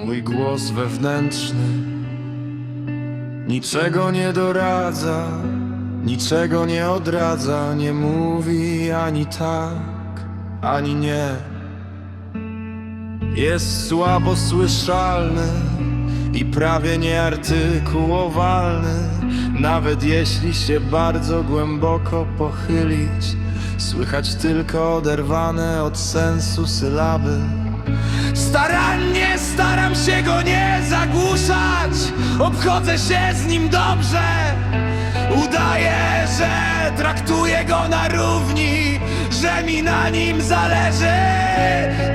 twój głos wewnętrzny Niczego nie doradza, niczego nie odradza Nie mówi ani tak, ani nie. Jest słabo słyszalny i prawie nieartykułowalny Nawet jeśli się bardzo głęboko pochylić Słychać tylko oderwane od sensu sylaby. Starannie staram się go nie zagłuszać. Obchodzę się z nim dobrze. Udaję, że traktuję go na równi Że mi na nim zależy.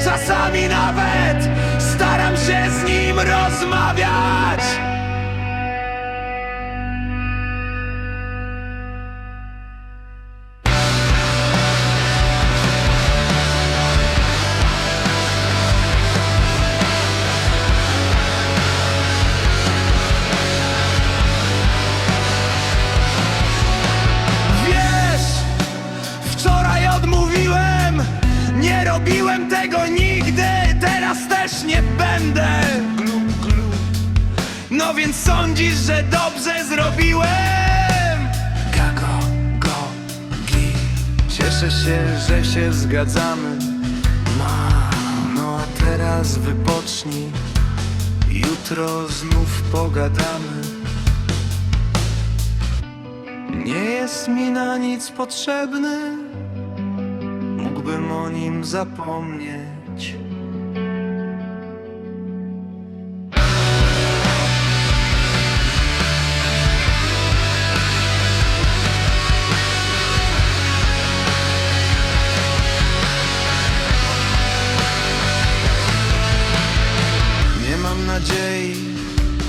Czasami nawet staram się z nim rozmawiać robiłem tego nigdy Teraz też nie będę. No więc sądzisz, że dobrze zrobiłem? Gago, go, gi. Cieszę się, że się zgadzamy. Ma, No a teraz wypocznij. Jutro znów pogadamy. Nie jest mi na nic potrzebny, o nim zapomnieć. Nadziei,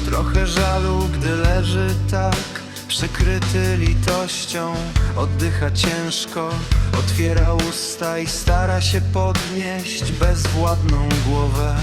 trochę żalu, gdy leży tak Przykryty litością, oddycha ciężko Otwiera usta i stara się podnieść bezwładną głowę